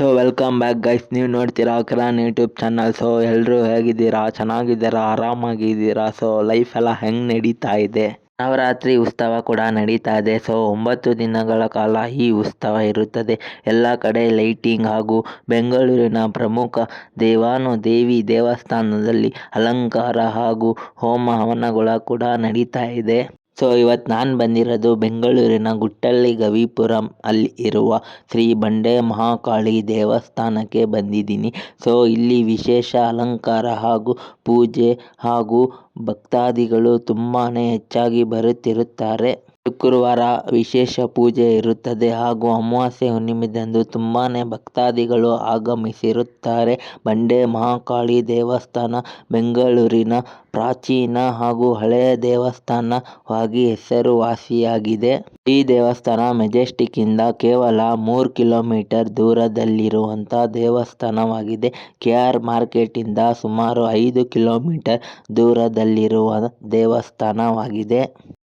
Back guys ನೀವು ನೋಡ್ತೀರಾ Chiron YouTube channel. So ಎಲ್ಲರೂ ಹೇಗಿದ್ದೀರಾ? ಚೆನ್ನಾಗಿದ್ದೀರಾ? ಆರಾಮಾಗಿದ್ದೀರಾ? ಸೊ ಲೈಫ್ ಎಲ್ಲ ಹೆಂಗೆ ನಡೀತಾ ಇದೆ? ನವರಾತ್ರಿ ಉತ್ಸವ ಕೂಡ ನಡೀತಾ ಇದೆ. ಸೊ ಒಂಬತ್ತು ದಿನಗಳ ಕಾಲ ಈ ಉತ್ಸವ ಇರುತ್ತದೆ. ಎಲ್ಲ ಕಡೆ ಲೈಟಿಂಗ್ ಹಾಗೂ ಬೆಂಗಳೂರಿನ ಪ್ರಮುಖ ದೇವಾನು ದೇವಿ ದೇವಸ್ಥಾನದಲ್ಲಿ ಅಲಂಕಾರ ಹಾಗೂ ಹೋಮ ಹವನಗಳ ಕೂಡ ನಡೀತಾ ಇದೆ. ಸೊ ಇವತ್ತು ನಾನು ಬಂದಿರೋದು ಬೆಂಗಳೂರಿನ ಗುಟ್ಟಳ್ಳಿ ಗವಿಪುರಂ ಅಲ್ಲಿ ಇರುವ ಶ್ರೀ ಬಂಡೆ ಮಹಾಕಾಳಿ ದೇವಸ್ಥಾನಕ್ಕೆ ಬಂದಿದ್ದೀನಿ. ಸೊ ಇಲ್ಲಿ ವಿಶೇಷ ಅಲಂಕಾರ ಹಾಗೂ ಪೂಜೆ ಹಾಗೂ ಭಕ್ತಾದಿಗಳು ತುಂಬಾ ಹೆಚ್ಚಾಗಿ ಬರುತ್ತಿರುತ್ತಾರೆ. ಶುಕ್ರವಾರ ವಿಶೇಷ ಪೂಜೆ ಇರುತ್ತದೆ ಹಾಗೂ ಅಮಾವಾಸ್ಯೆ ಹುಣ್ಣಿಮೆದಂದು ತುಂಬಾ ಭಕ್ತಾದಿಗಳು ಆಗಮಿಸಿರುತ್ತಾರೆ. ಬಂಡೆ, ಮಹಾಕಾಳಿ ದೇವಸ್ಥಾನ, ಬೆಂಗಳೂರಿನ ಪ್ರಾಚೀನ ಹಾಗೂ ಹಳೆಯ ದೇವಸ್ಥಾನವಾಗಿ ಹೆಸರುವಾಸಿಯಾಗಿದೆ. ಈ ದೇವಸ್ಥಾನ ಮೆಜೆಸ್ಟಿಕ್ಕಿಂದ ಕೇವಲ ಮೂರು ಕಿಲೋಮೀಟರ್ ದೂರದಲ್ಲಿರುವಂಥ ದೇವಸ್ಥಾನವಾಗಿದೆ. ಕೆ ಆರ್ ಮಾರ್ಕೆಟಿಂದ ಸುಮಾರು ಐದು ಕಿಲೋಮೀಟರ್ ದೂರದಲ್ಲಿರುವ ದೇವಸ್ಥಾನವಾಗಿದೆ.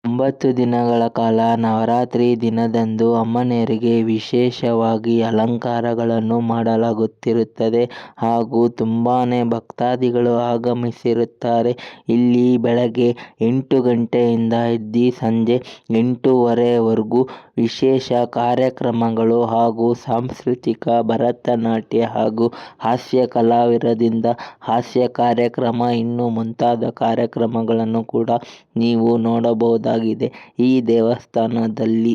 ಒಂಬತ್ತು ದಿನಗಳ ಕಾಲ ನವರಾತ್ರಿ ದಿನದಂದು ಅಮ್ಮನವರಿಗೆ ವಿಶೇಷವಾಗಿ ಅಲಂಕಾರಗಳನ್ನು ಮಾಡಲಾಗುತ್ತಿರುತ್ತದೆ ಹಾಗೂ ತುಂಬಾ ಭಕ್ತಾದಿಗಳು ಆಗಮಿಸಿರುತ್ತಾರೆ. ಇಲ್ಲಿ ಬೆಳಗ್ಗೆ ಎಂಟು ಗಂಟೆಯಿಂದ ಎದ್ದು ಸಂಜೆ ಎಂಟೂವರೆವರೆಗೂ ವಿಶೇಷ ಕಾರ್ಯಕ್ರಮಗಳು ಹಾಗೂ ಸಾಂಸ್ಕೃತಿಕ, ಭರತನಾಟ್ಯ ಹಾಗೂ ಹಾಸ್ಯ ಕಲಾವಿದರಿಂದ ಹಾಸ್ಯ ಕಾರ್ಯಕ್ರಮ, ಇನ್ನು ಮುಂತಾದ ಕಾರ್ಯಕ್ರಮಗಳನ್ನು ಕೂಡ ನೀವು ನೋಡಬಹುದಾಗಿದೆ ಈ ದೇವಸ್ಥಾನದಲ್ಲಿ.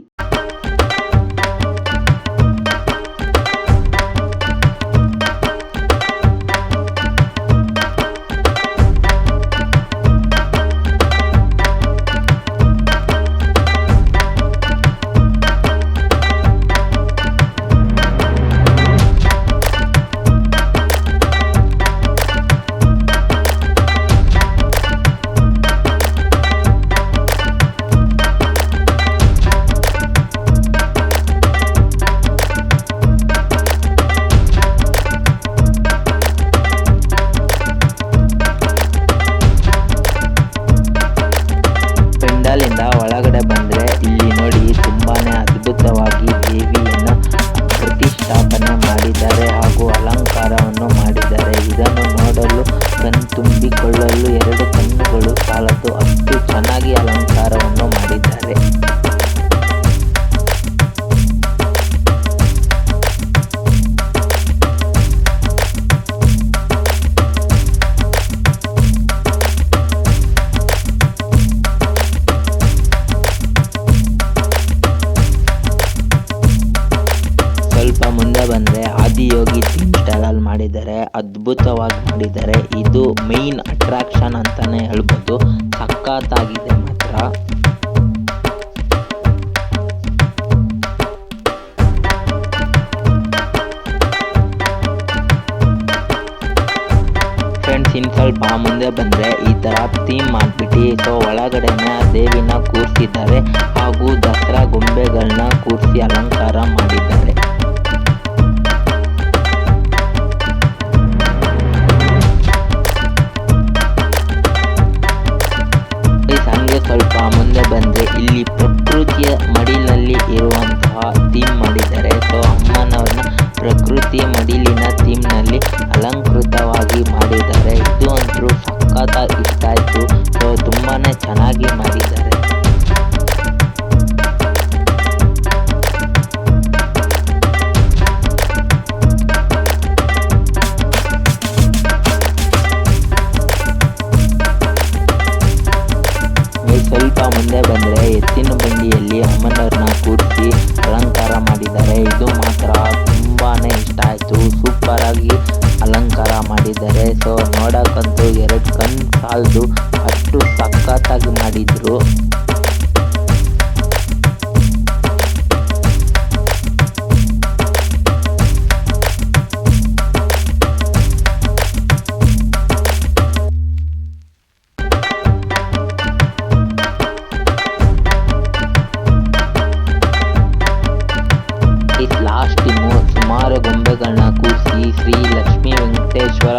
ಕಣ್ತುಂಬಿಕೊಳ್ಳಲು ಎರಡು ಕಣ್ಣುಗಳು ಸಾಲದು ಅಷ್ಟು ಚೆನ್ನಾಗಿ ಅಲಂಕಾರವನ್ನು ಮಾಡಿದ್ದಾರೆ. ಸ್ವಲ್ಪ ಮುಂದೆ ಬಂದರೆ ಆದಿಯೋಗಿ ಮಾಡಿದ್ದಾರೆ ಅದ್ಭುತವಾಗಿ ಮಾಡಿದ್ದಾರೆ ಇದು ಮೇನ್ ಅಟ್ರಾಕ್ಷನ್ ಅಂತಾನೆ ಹೇಳ್ಬೋದು. ಸಖತ್ತಾಗಿದೆ ಮಾತ್ರ. ಇನ್ನು ಸ್ವಲ್ಪ ಮುಂದೆ ಬಂದ್ರೆ ಈ ತರ ಥೀಮ್ ಮಾಡಿಬಿಟ್ಟು ಸೊ ಒಳಗಡೆನ ದೇವಿನ ಕೂರಿಸಿದ್ದಾರೆ ಹಾಗೂ ದಸರಾ ಗೊಂಬೆಗಳನ್ನ ಕೂರಿಸಿ ಅಲಂಕಾರ ಮಾಡಿದ್ದಾರೆ ಮಾಡಿದ್ದಾರೆ. ಇದು ಮಾತ್ರ ತುಂಬಾ ಇಷ್ಟ ಆಯಿತು. ಆಗಿ ಅಲಂಕಾರ ಮಾಡಿದ್ದಾರೆ. ಸೊ ನೋಡೋಕ್ಕಂತೂ ಎರಡು ಕಣ್ಣು ಸಾಲದು ಅಷ್ಟು ಸಖತ್ತಾಗಿ ಮಾಡಿದ್ರು. ಗೊಂಬೆಗಳನ್ನ ಕೂರಿಸಿ ಶ್ರೀ ಲಕ್ಷ್ಮೀ ವೆಂಕಟೇಶ್ವರ